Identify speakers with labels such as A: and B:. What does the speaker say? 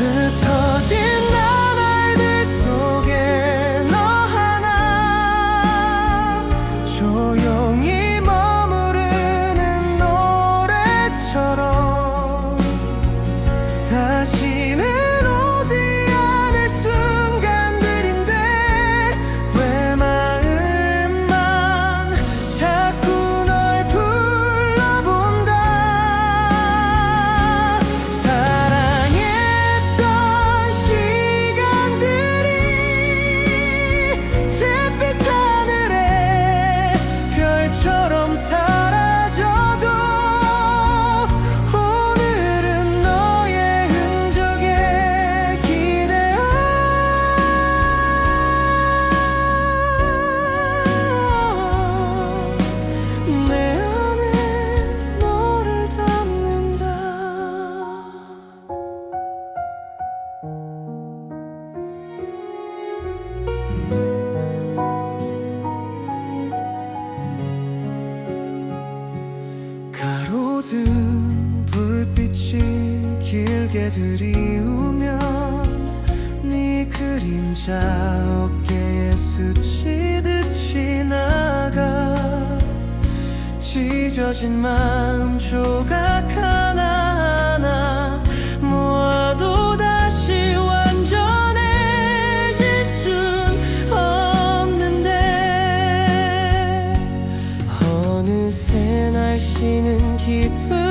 A: 흩어 빛이 길게 들이우면 네 그림자 어깨에 스치듯 지나가 찢어진 마음 조각 하나하나 모아도 다시 완전해질 순 없는데 어느새 날씨는 깊은